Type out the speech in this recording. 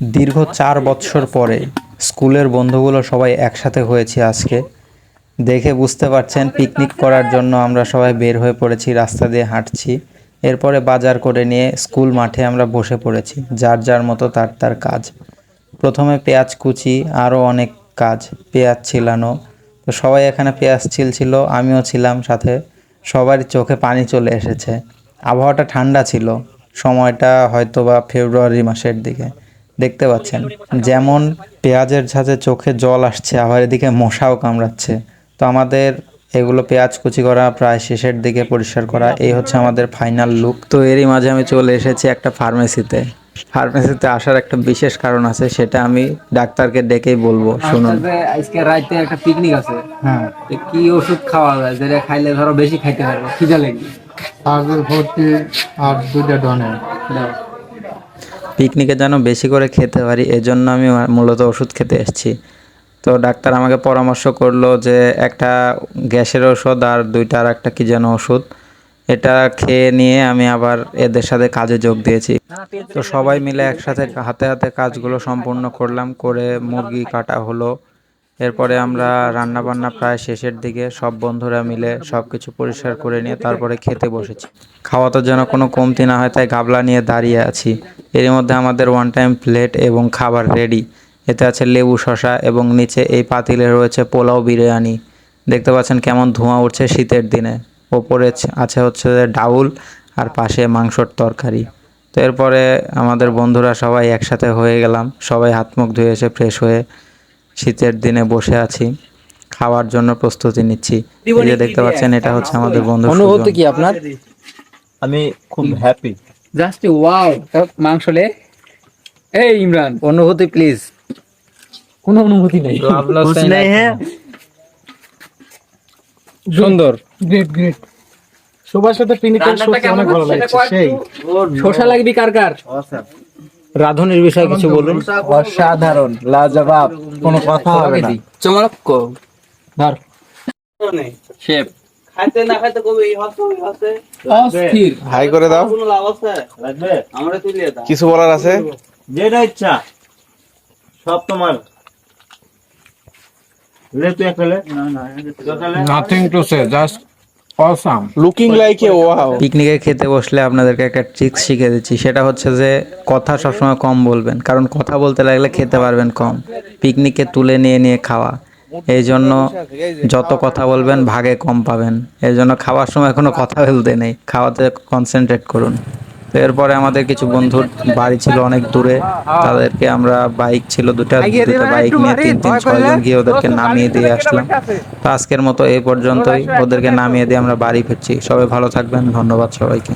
দীর্ঘ চার বৎসর পরে স্কুলের বন্ধুগুলো সবাই একসাথে হয়েছি আজকে। দেখে বুঝতে পারছেন, পিকনিক করার জন্য আমরা সবাই বের হয়ে পড়েছি, রাস্তা দিয়ে হাঁটছি। এরপরে বাজার করে নিয়ে স্কুল মাঠে আমরা বসে পড়েছি, যার যার মতো তার তার কাজ। প্রথমে পেঁয়াজ কুচি, আরও অনেক কাজ, পেঁয়াজ ছিলানো। তো সবাই এখানে পেঁয়াজ ছিল আমিও ছিলাম সাথে। সবার চোখে পানি চলে এসেছে। আবহাওয়াটা ঠান্ডা ছিল, সময়টা হয়তো বা ফেব্রুয়ারি মাসের দিকে। দেখতে পাচ্ছেন যেমন পেঁয়াজের ঝাঁঝে চোখে জল আসছে আবার এদিকে মশাও কামড়াচ্ছে। তো আমাদের এগুলো পেঁয়াজ কুচি করা প্রায় শেষের দিকে পরিষ্কার করা এই হচ্ছে আমাদের ফাইনাল লুক। তো এরই মাঝে আমি চলে এসেছি একটা ফার্মেসিতে। ফার্মেসিতে আসার একটা বিশেষ কারণ আছে সেটা আমি ডাক্তারকে ডেকেই বলব শুনুন। আজকে রাতে একটা পিকনিক আছে। হ্যাঁ। কি ওষুধ খাওয়া যায়? যেটা খাইলে ধরো বেশি খাইতে পারব খিদা লাগবে আগের ভর্তি আর দুইটা ডনে দাও। পিকনিকে যেন বেশি করে খেতে পারি, এজন্য আমি মূলত ওষুধ খেতে এসেছি। তো ডাক্তার আমাকে পরামর্শ করল যে একটা গ্যাসের ওষুধ আর দুইটা আর একটা কি যেন ওষুধ। এটা খেয়ে নিয়ে আমি আবার এদের সাথে কাজে যোগ দিয়েছি। তো সবাই মিলে একসাথে হাতে হাতে কাজগুলো সম্পূর্ণ করলাম, করে মুরগি কাটা হলো। এরপরে আমরা রান্না বান্না প্রায় শেষের দিকে সব বন্ধুরা মিলে সব কিছু পরিষ্কার করে নিয়ে তারপরে খেতে বসেছি। খাওয়া তো যেন কোনো কমতি না হয়, তাই গাবলা নিয়ে দাঁড়িয়ে আছি। এর মধ্যে আমাদের ওয়ান টাইম প্লেট এবং খাবার রেডি এতে আছে লেবু শশা এবং নিচে এই পাতিলে রয়েছে পোলাও বিরিয়ানি। দেখতে পাচ্ছেন কেমন ধোঁয়া উঠছে শীতের দিনে। ওপরে আছে হচ্ছে ডাউল আর পাশে মাংসর তরকারি। তো এরপরে আমাদের বন্ধুরা সবাই একসাথে হয়ে গেলাম। সবাই হাত মুখ ধুয়ে এসে ফ্রেশ হয়ে শীতের দিনে বসে আছি খাওয়ার জন্য প্রস্তুতি নিচ্ছি। এই যে দেখতে পাচ্ছেন এটা হচ্ছে আমাদের বন্ধু অনুভূতি কি আপনার? আমি খুব হ্যাপি জাস্ট ওয়াও মাংস লে। এই ইমরান অনুভূতি প্লিজ কোনো অনুভূতি নেই। নাই হ্যাঁ সুন্দর। গ্রেট গ্রেট সবার সাথে পিনিটের সবজি অনেক ভালো লাগছে সেই। সোশ্যাল লাগবে কার কার? রাধুনির বিষয়ে কিছু বলুন? অসাধারণ লাজবাব কোনো কথা হবে না। চমক ধর। শেপ। খাইতে না খাইতে কবি এই ওই অস্থির। হাই করে দাও। কোনো লাভ আছে? লাগবে। আমরা তুলিয়ে দাও। কিছু বলার আছে? যেটা ইচ্ছা সব তোমার। লে তুই nothing to say just awesome looking like a wow পিকনিকে খেতে বসলে আপনাদেরকে একটা ট্রিক্স শিখে দিচ্ছি। সেটা হচ্ছে যে কথা সবসময় কম বলবেন। কারণ কথা বলতে লাগলে খেতে পারবেন কম। পিকনিকে তুলে নিয়ে নিয়ে খাওয়া। এই জন্য যত কথা বলবেন ভাগে কম পাবেন। এই জন্য খাওয়ার সময় কোনো কথা বলতে নেই। খাওয়াতে কনসেন্ট্রেট করুন। এরপরে আমাদের কিছু বন্ধুর বাড়ি ছিল অনেক দূরে তাদেরকে আমরা বাইক ছিল দুটা দুটো বাইক নিয়ে তিন তিন ছয়জন গিয়ে ওদেরকে নামিয়ে দিয়ে আসলাম। তো আজকের মতো এই পর্যন্তই। ওদেরকে নামিয়ে দিয়ে আমরা বাড়ি ফিরছি। সবাই ভালো থাকবেন। ধন্যবাদ সবাইকে।